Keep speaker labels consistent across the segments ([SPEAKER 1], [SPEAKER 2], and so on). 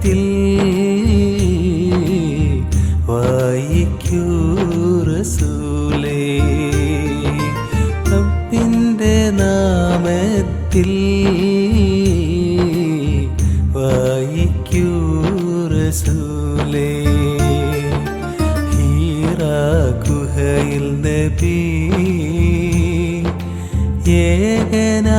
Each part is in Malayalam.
[SPEAKER 1] നാമത്തിൽ വായിക്കൂ റസൂലേ. റബ്ബിന്റെ നാമത്തിൽ വായിക്കൂ റസൂലേ. ഹീറ ഗുഹയിൽ നബി ഏകനായിരിപ്പൂ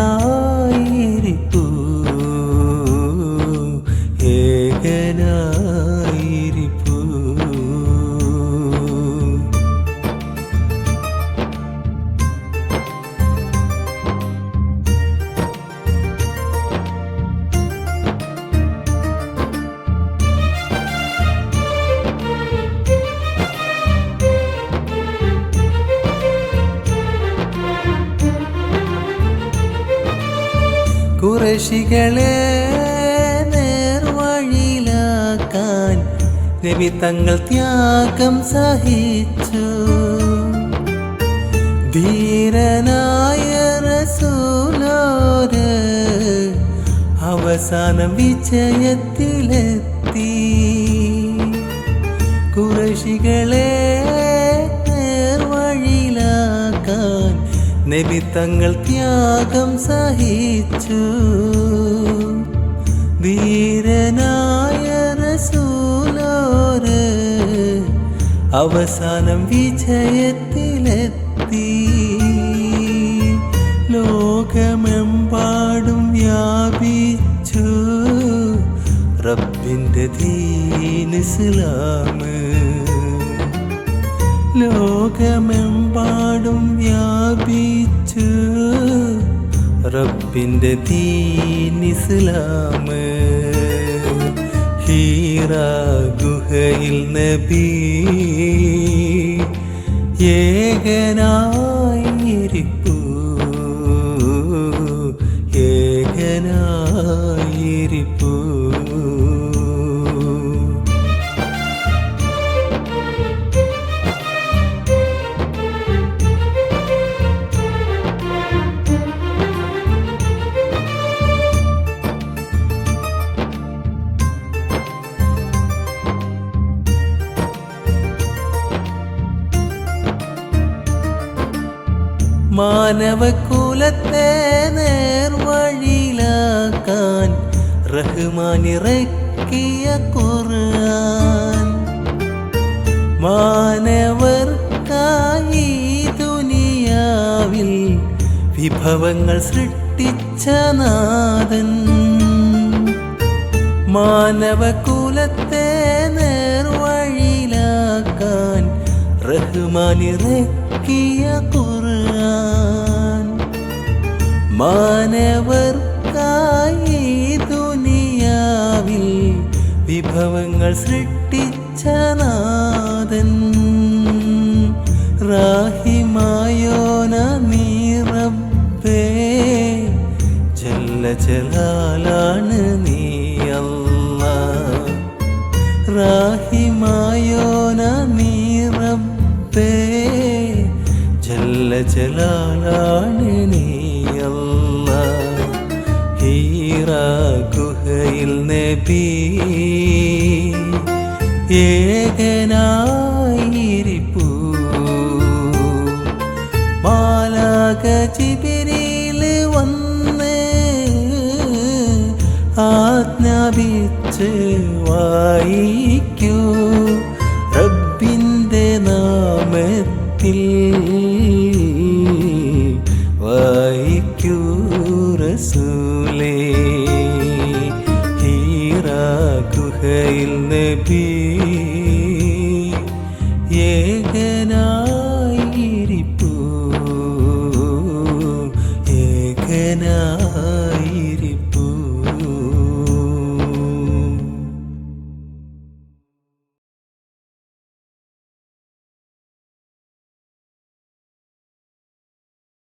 [SPEAKER 1] കുറശികളെ നേർവഴിയിലാക്കാൻ നബി തങ്ങൾ ത്യാഗം സഹിച്ചു. ധീരനായ റസൂലോര് അവസാനം വിജയത്തിലെത്തി. കുറശികളെ നേർവഴിയിലാക്കാൻ നബി തങ്ങൾ ത്യാഗം സഹിച്ചു. വീരനായ റസൂലോര് അവസാനം വിജയത്തിലെത്തി. ലോകമെമ്പാടും വ്യാപിച്ചു. റബ്ബിന്റെ ദീൻ ഇസ്ലാമ് ലോകമെമ്പാടും റബ്ബിന്റെ ദീൻ ഇസ്ലാമ്. ഹീറ ഗുഹയിൽ നബി. ഏകനായിരിപ്പൂ മാനവകുലത്തെ നേർവഴിയിലാക്കാൻ റഹ്മാനിറക്കിയ ഖുർആൻ. മാനവർക്കായി ദുനിയാവിൽ വിഭവങ്ങൾ സൃഷ്ടിച്ച നാഥൻ. മാനവകുലത്തെ നേർവഴിയിലാക്കാൻ റഹ്മാനിറക്കിയ ഖുർആൻ. മാനവർക്കായി ദുനിയാവിൽ വിഭവങ്ങൾ സൃഷ്ടിച്ച നാഥൻ. റാഹിമായോന നീ റബ്ബേ ജല്ല ജലാലാണ് നീ അല്ലാ. റാഹിമായോന നീ റബ്ബേ ജല്ല ജലാലാണ് നീ അല്ലാ ഹീറ ഗുഹയിൽ നബി. ഏകനായിരിപ്പൂ മാലാക ജിബിരിയിൽ വന്ന് ആജ്ഞാപിച്ച് വായിക്കൂ. റബ്ബിന്റെ നാമത്തിൽ റസൂലേ ഹീറ ഗുഹയിൽ നബി.